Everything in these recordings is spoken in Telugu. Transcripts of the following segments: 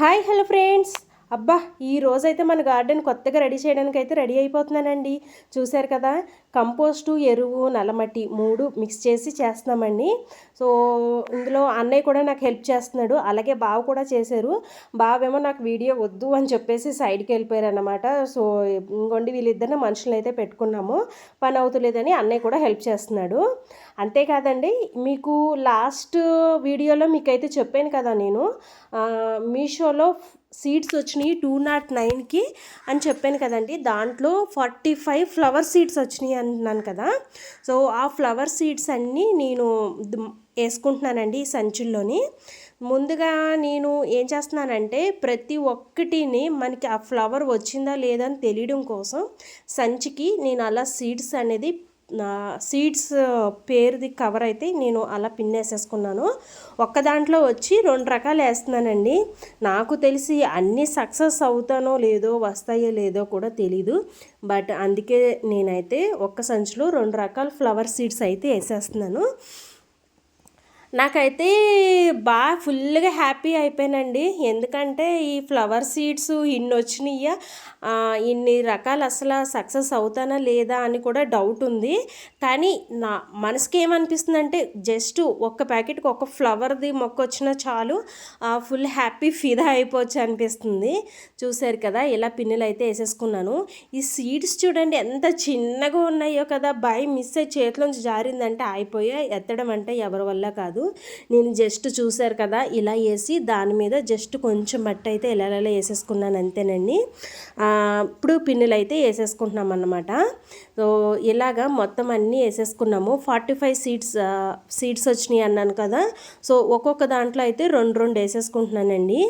Hi hello friends. అబ్బా ఈ రోజైతే మన గార్డెన్ కొత్తగా రెడీ చేయడానికి అయితే రెడీ అయిపోతున్నానండి. చూశారు కదా? కంపోస్టు ఎరువు నల్లమట్టి మూడు మిక్స్ చేసి చేస్తున్నామండి. సో ఇందులో అన్నయ్య కూడా నాకు హెల్ప్ చేస్తున్నాడు. అలాగే బావ కూడా చేశారు. బావేమో నాకు వీడియో వద్దు అని చెప్పేసి సైడ్కి వెళ్ళిపోయారు అనమాట సో ఇంకొండి వీళ్ళిద్దరిని మనుషులను అయితే పెట్టుకున్నాము. పని అవుతులేదని అన్నయ్య కూడా హెల్ప్ చేస్తున్నాడు. అంతేకాదండి మీకు లాస్ట్ వీడియోలో మీకైతే చెప్పాను కదా నేను. మీషోలో సీడ్స్ వచ్చినాయి టూ నాట్ నైన్కి అని చెప్పాను కదండి. దాంట్లో ఫార్టీ ఫైవ్ ఫ్లవర్ సీడ్స్ వచ్చినాయి అంటున్నాను కదా. సో ఆ ఫ్లవర్ సీడ్స్ అన్నీ నేను వేసుకుంటున్నానండి ఈ సంచుల్లోని. ముందుగా నేను ఏం చేస్తున్నానంటే ప్రతి ఒక్కటిని మనకి ఆ ఫ్లవర్ వచ్చిందా లేదా అని తెలియడం కోసం సంచికి నేను అలా సీడ్స్ అనేది నా సీడ్స్ పేరుది కవర్ అయితే నేను అలా పిన్ వేసేసుకున్నాను ఒక్క దాంట్లో వచ్చి రెండు రకాలు వేస్తున్నానండి. నాకు తెలిసి అన్నీ సక్సెస్ అవుతానో లేదో వస్తాయో లేదో కూడా తెలీదు. బట్ అందుకే నేనైతే ఒక్క సంచిలో రెండు రకాల ఫ్లవర్ సీడ్స్ అయితే వేసేస్తున్నాను. నాకైతే బాగా ఫుల్గా హ్యాపీ అయిపోయానండి. ఎందుకంటే ఈ ఫ్లవర్ సీడ్స్ ఇన్ని వచ్చినాయా ఇన్ని రకాలు అసలు సక్సెస్ అవుతానా లేదా అని కూడా డౌట్ ఉంది. కానీ నా మనసుకి ఏమనిపిస్తుందంటే జస్ట్ ఒక్క ప్యాకెట్కి ఒక ఫ్లవర్ది మొక్క వచ్చినా చాలు ఫుల్ హ్యాపీ ఫిదా అయిపోవచ్చు అనిపిస్తుంది. చూశారు కదా ఇలా పిన్నులు అయితే వేసేసుకున్నాను. ఈ సీడ్స్ చూడండి ఎంత చిన్నగా ఉన్నాయో కదా బాయ్ మిస్ అయ్యి చేతిలోంచి జారిందంటే అయిపోయా ఎత్తడం అంటే ఎవరి వల్ల కాదు. కాదు. నేను జస్ట్ చూశారు కదా ఇలా వేసి దాని మీద జస్ట్ కొంచెం మట్టి అయితే ఇలా ఇలా వేసేసుకున్నాను అంతేనండి. ఇప్పుడు పిన్నులు అయితే వేసేసుకుంటున్నాం అన్నమాట. సో ఇలాగా మొత్తం అన్నీ వేసేసుకున్నాము. ఫార్టీ ఫైవ్ సీట్స్ సీట్స్ వచ్చినాయి అన్నాను కదా. సో ఒక్కొక్క దాంట్లో అయితే రెండు రెండు వేసేసుకుంటున్నానండి.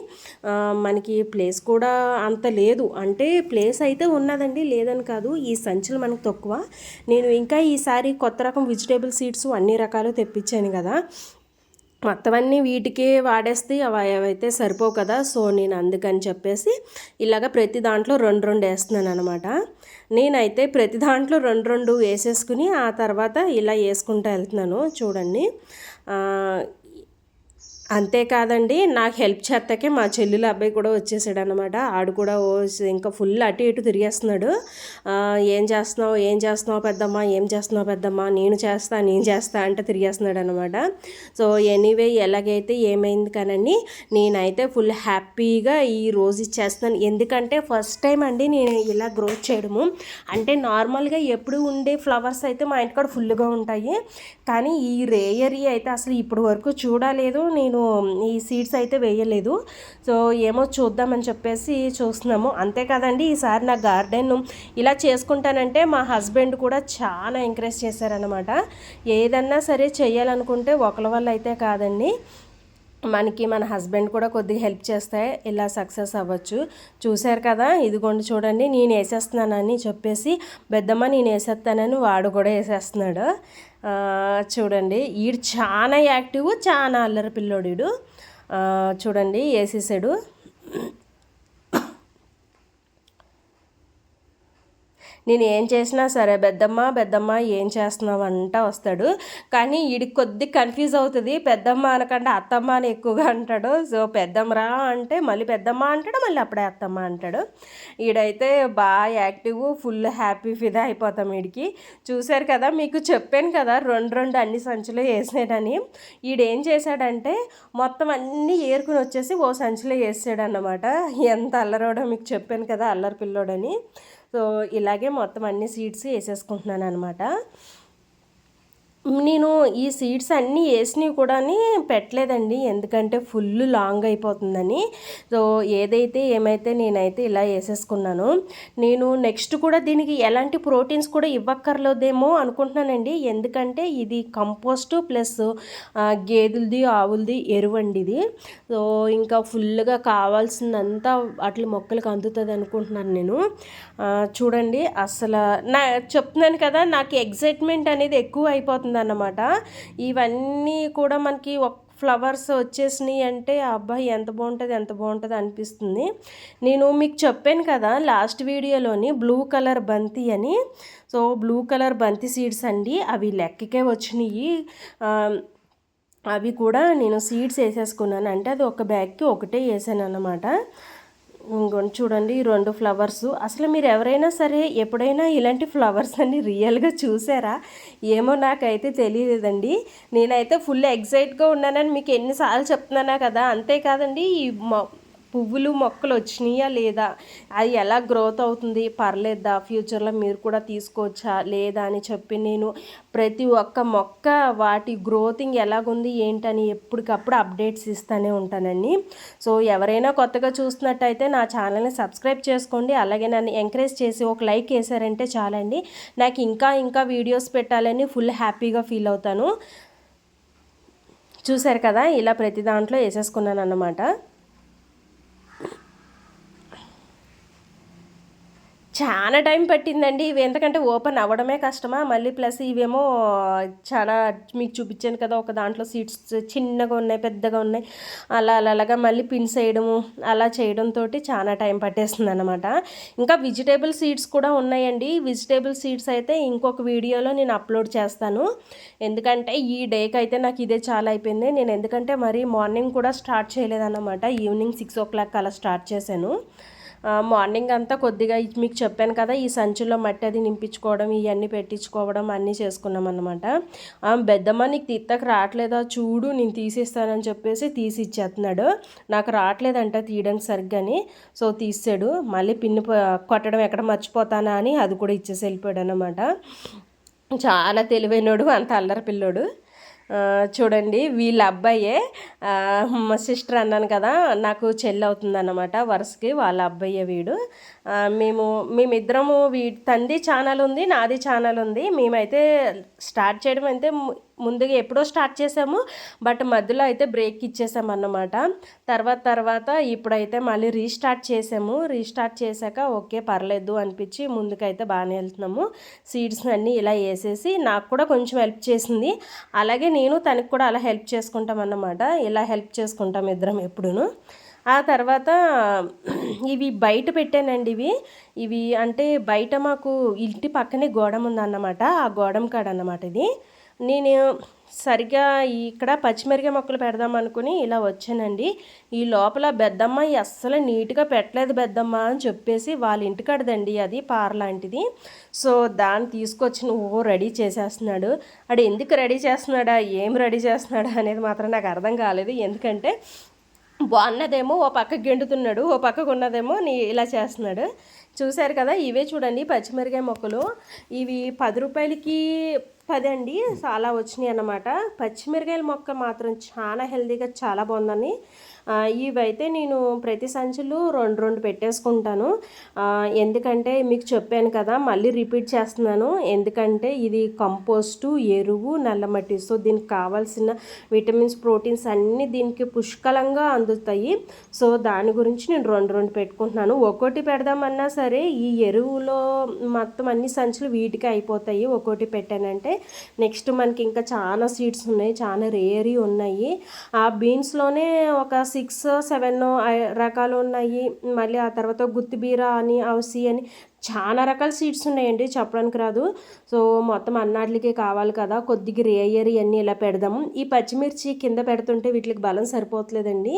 మనకి ప్లేస్ కూడా అంత లేదు. అంటే ప్లేస్ అయితే ఉన్నదండి లేదని కాదు. ఈ సంచులు మనకు తక్కువ. నేను ఇంకా ఈసారి కొత్త రకం వెజిటేబుల్ సీడ్స్ అన్ని రకాలు తెప్పించాను కదా. మొత్తం అన్నీ వీటికే వాడేస్తే అవి అవైతే సరిపోవు కదా. సో నేను అందుకని చెప్పేసి ఇలాగ ప్రతి దాంట్లో రెండు రెండు వేస్తున్నాను అనమాట నేనైతే ప్రతి దాంట్లో రెండు రెండు వేసేసుకుని ఆ తర్వాత ఇలా వేసుకుంటూ వెళ్తున్నాను. చూడండి. అంతేకాదండి నాకు హెల్ప్ చేస్తాకే మా చెల్లెల అబ్బాయి కూడా వచ్చేసాడు అనమాట ఆడు కూడా ఇంకా ఫుల్ అటు ఇటు తిరిగేస్తున్నాడు. ఏం చేస్తున్నావు ఏం చేస్తున్నావు పెద్దమ్మ ఏం చేస్తున్నావు పెద్దమ్మ నేను చేస్తా నేను చేస్తా అంటే తిరిగేస్తున్నాడు అనమాట సో ఎనీవే ఎలాగైతే ఏమైంది కానండి నేనైతే ఫుల్ హ్యాపీగా ఈ రోజు ఇచ్చేస్తున్నాను. ఎందుకంటే ఫస్ట్ టైం అండి నేను ఇలా గ్రోత్ చేయడము. అంటే నార్మల్గా ఎప్పుడు ఉండే ఫ్లవర్స్ అయితే మా ఇంటికాడ ఫుల్గా ఉంటాయి. కానీ ఈ రేయరీ అయితే అసలు ఇప్పటి వరకు చూడలేదు. నేను నేను ఈ సీడ్స్ అయితే వేయలేదు. సో ఏమో చూద్దామని చెప్పేసి చూస్తున్నాము. అంతే కదండి ఈసారి నా గార్డెన్ ఇలా చేసుకుంటానంటే మా హస్బెండ్ కూడా చాలా ఎంకరేజ్ చేశారనమాట ఏదన్నా సరే చేయాలనుకుంటే ఒకరి వల్ల అయితే కాదండి. మనకి మన హస్బెండ్ కూడా కొద్దిగా హెల్ప్ చేస్తే ఇలా సక్సెస్ అవ్వచ్చు. చూశారు కదా? ఇదిగోండి చూడండి నేను వేసేస్తున్నానని చెప్పేసి పెద్దమ్మ నేను వేసేస్తానని వాడు కూడా వేసేస్తున్నాడు. చూడండి ఈడు చాలా యాక్టివ్ చాలా అల్లరి పిల్లోడు చూడండి వేసేసాడు. నేను ఏం చేసినా సరే పెద్దమ్మ పెద్దమ్మ ఏం చేస్తున్నావు? అంట వస్తాడు. కానీ వీడికి కొద్ది కన్ఫ్యూజ్ అవుతుంది. పెద్దమ్మ అనకుండా అత్తమ్మ అని ఎక్కువగా అంటాడు. సో పెద్దమ్మరా అంటే మళ్ళీ పెద్దమ్మ అంటాడు మళ్ళీ అప్పుడే అత్తమ్మ అంటాడు. ఈడైతే బాగా యాక్టివ్ ఫుల్ హ్యాపీ ఫిదా అయిపోతాం వీడికి చూశారు కదా మీకు చెప్పాను కదా రెండు రెండు అన్ని సంచులు వేసాడని. ఈడేం చేశాడంటే మొత్తం అన్నీ ఏరుకుని వచ్చేసి ఓ సంచిలో వేసాడు ఎంత అల్లరోడో మీకు చెప్పాను కదా అల్లరి పిల్లోడని. సో ఇలాగే మొత్తం అన్ని సీడ్స్ వేసేసుకుంటున్నాను అనమాట నేను ఈ సీడ్స్ అన్నీ వేసినవి కూడా పెట్టలేదండి. ఎందుకంటే ఫుల్ లాంగ్ అయిపోతుందని. సో ఏదైతే ఏమైతే నేనైతే ఇలా వేసేసుకున్నాను నేను నెక్స్ట్ కూడా దీనికి ఎలాంటి ప్రోటీన్స్ కూడా ఇవ్వక్కర్లేదేమో అనుకుంటున్నానండి. ఎందుకంటే ఇది కంపోస్ట్ ప్లస్ గేదెలది ఆవులది ఎరువండి ఇది. సో ఇంకా ఫుల్గా కావాల్సిందంతా అట్ల మొక్కలకు అందుతుంది అనుకుంటున్నాను నేను. చూడండి అసలు నా చెప్తున్నాను కదా నాకు ఎగ్జైట్మెంట్ అనేది ఎక్కువ అయిపోతుంది అన్నమాట ఇవన్నీ కూడా మనకి ఒక ఫ్లవర్స్ వచ్చేసినాయి అంటే అబ్బాయి ఎంత బాగుంటుంది ఎంత బాగుంటుంది అనిపిస్తుంది. నేను మీకు చెప్పాను కదా లాస్ట్ వీడియోలోని బ్లూ కలర్ బంతి అని. సో బ్లూ కలర్ బంతి సీడ్స్ అండి అవి లెక్కకే వచ్చినాయి. అవి కూడా నేను సీడ్స్ వేసేసుకున్నాను. అంటే అది ఒక బ్యాగ్కి ఒకటే వేసాను అన్నమాట ఇంకొని చూడండి ఈ రెండు ఫ్లవర్స్. అసలు మీరు ఎవరైనా సరే ఎప్పుడైనా ఇలాంటి ఫ్లవర్స్ అన్ని రియల్గా చూసారా? ఏమో నాకైతే తెలియలేదండి. నేనైతే ఫుల్ ఎగ్జైట్గా ఉన్నానని మీకు ఎన్నిసార్లు చెప్తున్నానా కదా? అంతేకాదండి ఈ పువ్వులు మొక్కలు వచ్చినాయా లేదా? అది ఎలా గ్రోత్ అవుతుంది? పర్లేదా? ఫ్యూచర్లో మీరు కూడా తీసుకోవచ్చా లేదా అని చెప్పి నేను ప్రతి ఒక్క మొక్క వాటి గ్రోతింగ్ ఎలాగుంది ఏంటని ఎప్పటికప్పుడు అప్డేట్స్ ఇస్తూనే ఉంటానండి. సో ఎవరైనా కొత్తగా చూస్తున్నట్టయితే నా ఛానల్ని సబ్స్క్రైబ్ చేసుకోండి. అలాగే నన్ను ఎంకరేజ్ చేసి ఒక లైక్ వేసారంటే చాలండి. నాకు ఇంకా ఇంకా వీడియోస్ పెట్టాలని ఫుల్ హ్యాపీగా ఫీల్ అవుతాను. చూశారు కదా ఇలా ప్రతి దాంట్లో వేసేసుకున్నాను అన్నమాట చాలా టైం పట్టిందండి. ఇవి ఎందుకంటే ఓపెన్ అవ్వడమే కష్టమా? మళ్ళీ ప్లస్ ఇవేమో చాలా మీకు చూపించాను కదా ఒక దాంట్లో సీట్స్ చిన్నగా ఉన్నాయి పెద్దగా ఉన్నాయి. అలా అలా అలాగా మళ్ళీ పిన్స్ వేయడము అలా చేయడంతో చాలా టైం పట్టేస్తుంది అనమాట ఇంకా వెజిటేబుల్ సీడ్స్ కూడా ఉన్నాయండి. వెజిటేబుల్ సీడ్స్ అయితే ఇంకొక వీడియోలో నేను అప్లోడ్ చేస్తాను. ఎందుకంటే ఈ డేకి అయితే నాకు ఇదే చాలా అయిపోయింది. నేను ఎందుకంటే మరి మార్నింగ్ కూడా స్టార్ట్ చేయలేదన్నమాట. ఈవినింగ్ సిక్స్ ఓ క్లాక్ అలా స్టార్ట్ చేశాను. మార్నింగ్ అంతా కొద్దిగా మీకు చెప్పాను కదా ఈ సంచుల్లో మట్టి అది నింపించుకోవడం ఇవన్నీ పెట్టించుకోవడం అన్నీ చేసుకున్నాం అనమాట పెద్దమ్మ నీకు తీత్తకు రావట్లేదా? చూడు నేను తీసిస్తానని చెప్పేసి తీసి ఇచ్చేస్తున్నాడు నాకు రావట్లేదంట తీయడానికి సరిగ్గాని. సో తీసాడు మళ్ళీ పిన్ను కొట్టడం ఎక్కడ మర్చిపోతానా అని అది కూడా ఇచ్చేసి వెళ్ళిపోయాడు అనమాట చాలా తెలివైనడు అంత అల్లరి పిల్లోడు. చూడండి వీళ్ళ అబ్బాయే మా సిస్టర్ అన్నాను కదా నాకు చెల్లి అవుతుందన్నమాట వరుసకి వాళ్ళ అబ్బాయే వీడు. మేము మేమిద్దరము వీ తంది ఛానల్ ఉంది నాది ఛానల్ ఉంది. మేమైతే స్టార్ట్ చేయడం అయితే ముందుగా ఎప్పుడో స్టార్ట్ చేసాము బట్ మధ్యలో అయితే బ్రేక్ ఇచ్చేసాము అన్నమాట. తర్వాత తర్వాత ఇప్పుడైతే మళ్ళీ రీస్టార్ట్ చేసాము. రీస్టార్ట్ చేశాక ఓకే పర్లేదు అనిపించి ముందుకైతే బాగానే వెళ్తున్నాము. సీడ్స్ అన్నీ ఇలా వేసేసి నాకు కూడా కొంచెం హెల్ప్ చేసింది. అలాగే నేను తనకు కూడా అలా హెల్ప్ చేసుకుంటాం అన్నమాట. ఇలా హెల్ప్ చేసుకుంటాం ఇద్దరం ఎప్పుడూ ఆ తర్వాత ఇవి బయట పెట్టానండి ఇవి. ఇవి అంటే బయట మాకు ఇంటి పక్కనే గోడం ఉందన్నమాట. ఆ గోడం కాడ అన్నమాట ఇది. నేను సరిగ్గా ఇక్కడ పచ్చిమిరకాయ మొక్కలు పెడదాం అనుకుని ఇలా వచ్చానండి. ఈ లోపల పెద్దమ్మ అస్సలు నీట్గా పెట్టలేదు పెద్దమ్మ అని చెప్పేసి వాళ్ళ ఇంటికడదండి అది పార లాంటిది. సో దాన్ని తీసుకొచ్చిన ఓ రెడీ చేసేస్తున్నాడు. అడు ఎందుకు రెడీ చేస్తున్నాడా? ఏం రెడీ చేస్తున్నాడా అనేది మాత్రం నాకు అర్థం కాలేదు. ఎందుకంటే బాగున్నదేమో ఓ పక్క గెండుతున్నాడు ఓ పక్కకు ఉన్నదేమో నీ ఇలా చేస్తున్నాడు. చూశారు కదా ఇవే చూడండి పచ్చిమిరకాయ మొక్కలు. ఇవి పది రూపాయలకి పది అండి చాలా వచ్చినాయి అన్నమాట. పచ్చిమిరకాయల మొక్క మాత్రం చాలా హెల్తీగా చాలా బాగుందని ఇవైతే నేను ప్రతి సంచులు రెండు రెండు పెట్టేసుకుంటాను. ఎందుకంటే మీకు చెప్పాను కదా మళ్ళీ రిపీట్ చేస్తున్నాను. ఎందుకంటే ఇది కంపోస్టు ఎరువు నల్లమట్టి. సో దీనికి కావాల్సిన విటమిన్స్ ప్రోటీన్స్ అన్నీ దీనికి పుష్కలంగా అందుతాయి. సో దాని గురించి నేను రెండు రెండు పెట్టుకుంటున్నాను. ఒక్కోటి పెడదామన్నా సరే ఈ ఎరువులో మొత్తం అన్ని సంచులు వీటికి అయిపోతాయి. ఒక్కోటి పెట్టానంటే నెక్స్ట్ మనకి ఇంకా చాలా సీడ్స్ ఉన్నాయి చాలా రేరీ ఉన్నాయి. ఆ బీన్స్లోనే ఒక సిక్స్ సెవెన్ రకాలు ఉన్నాయి. మళ్ళీ ఆ తర్వాత గుత్తిబీర అని అవసి అని చాలా రకాల సీడ్స్ ఉన్నాయండి చెప్పడానికి రాదు. సో మొత్తం అన్నాట్లకే కావాలి కదా కొద్దిగా రేయర్ ఇవన్నీ ఇలా పెడదాము ఈ పచ్చిమిర్చి కింద పెడుతుంటే వీటికి బలం సరిపోవట్లేదండి.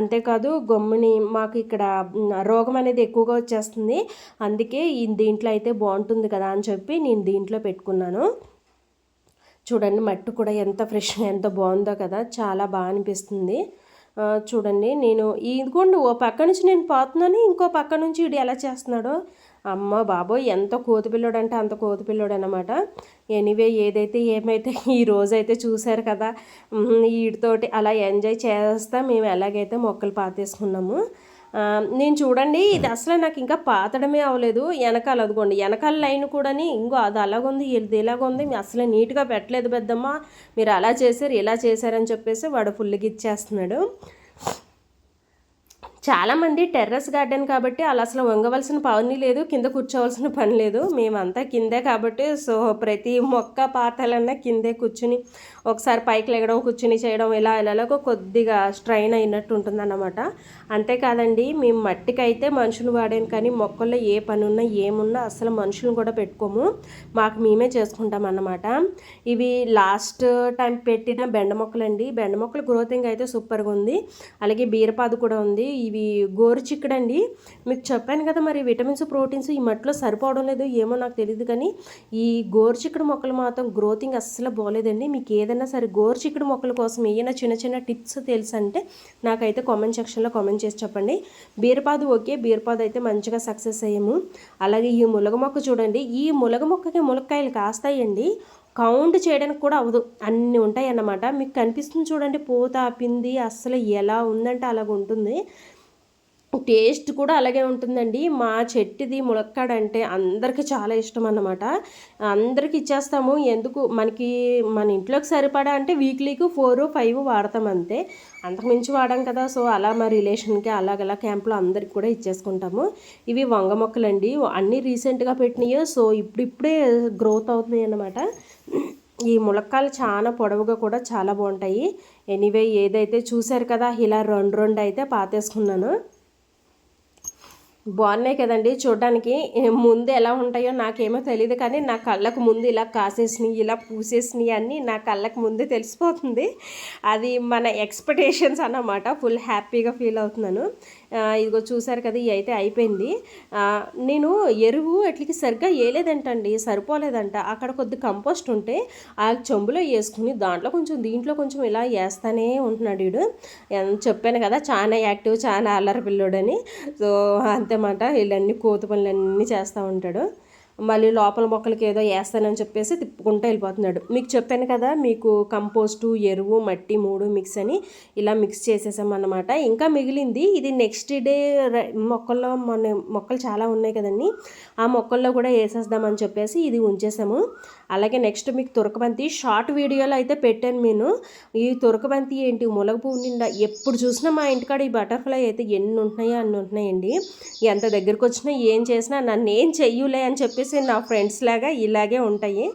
అంతేకాదు గమ్ముని మాకు ఇక్కడ రోగం అనేది ఎక్కువగా వచ్చేస్తుంది. అందుకే దీంట్లో అయితే బాగుంటుంది కదా అని చెప్పి నేను దీంట్లో పెట్టుకున్నాను. చూడండి మట్టి కూడా ఎంత ఫ్రెష్గా ఎంత బాగుందో కదా చాలా బాగా అనిపిస్తుంది. చూడండి నేను ఇదిగోండి ఓ పక్క నుంచి నేను పోతున్నాను ఇంకో పక్క నుంచి వీడు ఎలా చేస్తున్నాడో. అమ్మ బాబోయ్ ఎంత కోతిపిల్లోడు అంటే అంత కోతిపిల్లోడు అనమాట ఎనీవే ఏదైతే ఏమైతే ఈ రోజైతే చూశారు కదా వీటితోటి అలా ఎంజాయ్ చేస్తా మేము ఎలాగైతే మొక్కలు పాతేసుకున్నాము. నేను చూడండి ఇది అసలు నాకు ఇంకా పాతడమే అవ్వలేదు వెనకాల అదిగోండి వెనకాల లైన్ కూడాని ఇంకో అది అలాగుంది ఇది ఇలాగుంది అసలు నీట్గా పెట్టలేదు పెద్దమ్మ. మీరు అలా చేశారు ఇలా చేశారని చెప్పేసి వాడు ఫుల్గా ఇచ్చేస్తున్నాడు. చాలామంది టెర్రస్ గార్డెన్ కాబట్టి అలా అసలు వంగవలసిన పని లేదు కింద కూర్చోవలసిన పని లేదు. మేమంతా కిందే కాబట్టి సో ప్రతి మొక్క పాతలన్నా కిందే కూర్చుని ఒకసారి పైకి లెగడం కూర్చుని చేయడం ఇలా ఇలాగో కొద్దిగా స్ట్రైన్ అయినట్టు ఉంటుందన్నమాట. అంతేకాదండి మేము మట్టికైతే మనుషులు వాడాను కానీ మొక్కల్లో ఏ పని ఉన్నా ఏమున్నా అసలు మనుషులను కూడా పెట్టుకోము. మాకు మేమే చేసుకుంటాం అన్నమాట. ఇవి లాస్ట్ టైం పెట్టిన బెండ మొక్కలండి. బెండ మొక్కలు గ్రోతింగ్ అయితే సూపర్గా ఉంది. అలాగే బీరపాదు కూడా ఉంది. ఇవి గోరు చిక్కుడండి. మీకు చెప్పాను కదా మరి విటమిన్స్ ప్రోటీన్స్ ఈ మట్టిలో సరిపోవడం లేదు ఏమో నాకు తెలియదు కానీ ఈ గోరు చిక్కుడు మొక్కలు మాత్రం గ్రోతింగ్ అస్సలు బాగోలేదండి మీకు ఏదైనా సరే గోరు చిక్కుడు మొక్కల కోసం ఏమైనా చిన్న చిన్న టిప్స్ తెలుసు అంటే నాకైతే కామెంట్ సెక్షన్లో కామెంట్ చేసి చెప్పండి. బీరపాదు ఓకే బీరపాదు అయితే మంచిగా సక్సెస్ అయ్యాము. అలాగే ఈ ములగ మొక్క చూడండి. ఈ ములగ మొక్కకి ములక్కాయలు కాస్తాయండి. కౌంట్ చేయడానికి కూడా అవ్వదు. అన్నీ ఉంటాయి అన్నమాట మీకు కనిపిస్తుంది చూడండి పూత పింది అస్సలు ఎలా ఉందంటే అలాగ ఉంటుంది టేస్ట్ కూడా అలాగే ఉంటుందండి. మా చెట్టుది ములక్కాడ అంటే అందరికీ చాలా ఇష్టం అన్నమాట అందరికి ఇచ్చేస్తాము. ఎందుకు? మనకి మన ఇంట్లోకి సరిపడా అంటే వీక్లీకి ఫోర్ ఫైవ్ వాడతాం అంతే. అంతకుమించి వాడాం కదా. సో అలా మా రిలేషన్కి అలాగలా క్యాంప్లో అందరికి కూడా ఇచ్చేసుకుంటాము. ఇవి వంగ మొక్కలండి. అన్నీ రీసెంట్గా పెట్టినాయి. సో ఇప్పుడిప్పుడే గ్రోత్ అవుతున్నాయి అన్నమాట. ఈ ములక్కాలు చాలా పొడవుగా కూడా చాలా బాగుంటాయి. ఎనీవే ఏదైతే చూశారు కదా ఇలా రెండు రెండు అయితే పాతేసుకున్నాను. బాగున్నాయి కదండి. చూడడానికి ముందు ఎలా ఉంటాయో నాకేమో తెలియదు కానీ నా కళ్ళకు ముందు ఇలా కాసేసినాయి ఇలా పూసేసినాయి అన్నీ నా కళ్ళకు ముందే తెలిసిపోతుంది. అది మన ఎక్స్పెక్టేషన్స్ అన్నమాట. ఫుల్ హ్యాపీగా ఫీల్ అవుతున్నాను. ఇదిగో చూసారు కదా ఇవి అయితే అయిపోయింది. నేను ఎరువు అట్లకి సరిగ్గా వేయలేదంటండి సరిపోలేదంట. అక్కడ కొద్ది కంపోస్ట్ ఉంటే ఆ చెంబులో వేసుకుని దాంట్లో కొంచెం దీంట్లో కొంచెం ఇలా వేస్తానే ఉంటున్నాడు వీడు. చెప్పాను కదా చాలా యాక్టివ్ చాలా అల్లరి పిల్లోడని. సో అంతేమాట వీళ్ళన్నీ కోత పనులన్నీ చేస్తూ ఉంటాడు. మళ్ళీ లోపల మొక్కలకి ఏదో వేస్తానని చెప్పేసి తిప్పుకుంటూ వెళ్ళిపోతున్నాడు. మీకు చెప్పాను కదా మీకు కంపోస్టు ఎరువు మట్టి మూడు మిక్స్ అని ఇలా మిక్స్ చేసేసామన్నమాట. ఇంకా మిగిలింది ఇది నెక్స్ట్ డే మొక్కల్లో మన మొక్కలు చాలా ఉన్నాయి కదండి ఆ మొక్కల్లో కూడా వేసేద్దామని చెప్పేసి ఇది ఉంచేసాము. అలాగే నెక్స్ట్ మీకు తురకబంతి షార్ట్ వీడియోలో అయితే పెట్టాను నేను. ఈ తురకబంతి ఏంటి ములగ పువ్వు నిండా ఎప్పుడు చూసినా మా ఇంటికాడ ఈ బటర్ఫ్లై అయితే ఎన్ని ఉంటున్నాయో అన్ని ఉంటున్నాయండి. ఎంత దగ్గరికి వచ్చినా ఏం చేసినా నన్ను ఏం చెయ్యులే అని చెప్పేసి నా ఫ్రెండ్స్ లాగా ఇలాగే ఉంటాయి.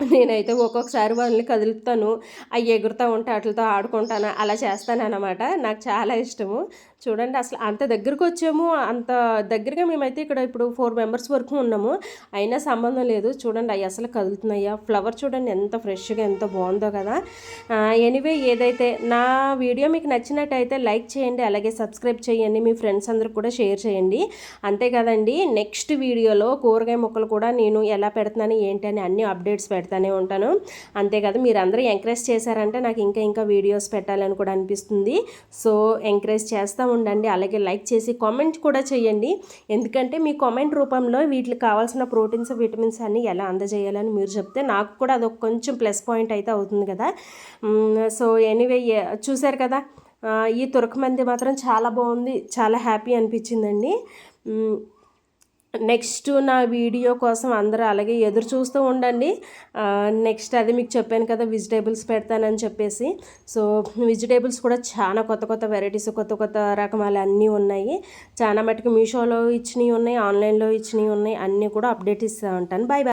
నేనైతే ఒక్కొక్కసారి వాళ్ళని కదులుతాను. అవి ఎగురుతూ ఉంటే వాటితో ఆడుకుంటాను అలా చేస్తాను అనమాట నాకు చాలా ఇష్టము. చూడండి అసలు అంత దగ్గరకు వచ్చాము. అంత దగ్గరగా మేమైతే ఇక్కడ ఇప్పుడు ఫోర్ మెంబర్స్ వరకు ఉన్నాము. అయినా సంబంధం లేదు. చూడండి అవి అసలు కదులుతున్నాయా. ఫ్లవర్ చూడండి ఎంత ఫ్రెష్గా ఎంత బాగుందో కదా. ఎనీవే ఏదైతే నా వీడియో మీకు నచ్చినట్టయితే లైక్ చేయండి అలాగే సబ్స్క్రైబ్ చేయండి మీ ఫ్రెండ్స్ అందరికి కూడా షేర్ చేయండి. అంతే కదండి నెక్స్ట్ వీడియోలో కూరగాయ మొక్కలు కూడా నేను ఎలా పెడుతున్నాను ఏంటి అని అన్ని అప్డేట్స్ పెడతానే ఉంటాను. అంతేకాదు మీరు అందరూ ఎంకరేజ్ చేశారంటే నాకు ఇంకా ఇంకా వీడియోస్ పెట్టాలని కూడా అనిపిస్తుంది. సో ఎంకరేజ్ చేస్తాము. ఉండండి. అలాగే లైక్ చేసి కామెంట్ కూడా చేయండి. ఎందుకంటే మీ కామెంట్ రూపంలో వీటికి కావాల్సిన ప్రోటీన్స్ విటమిన్స్ అన్ని ఎలా అందజేయాలని మీరు చెప్తే నాకు కూడా అదొక కొంచెం ప్లస్ పాయింట్ అయితే అవుతుంది కదా. సో ఎనీవే చూశారు కదా? ఈ తురకమంది మాత్రం చాలా బాగుంది చాలా హ్యాపీ అనిపించిందండి. నెక్స్ట్ నా వీడియో కోసం అందరూ అలాగే ఎదురు చూస్తూ ఉండండి. నెక్స్ట్ అది మీకు చెప్పాను కదా వెజిటేబుల్స్ పెడతానని చెప్పేసి. సో వెజిటేబుల్స్ కూడా చాలా కొత్త కొత్త వెరైటీస్ కొత్త కొత్త రకమాలు అన్నీ ఉన్నాయి. చాలా మటుకు మీషోలో ఇచ్చినవి ఉన్నాయి ఆన్లైన్లో ఇచ్చినవి ఉన్నాయి. అన్నీ కూడా అప్డేట్ ఇస్తూ ఉంటాను. Bye bye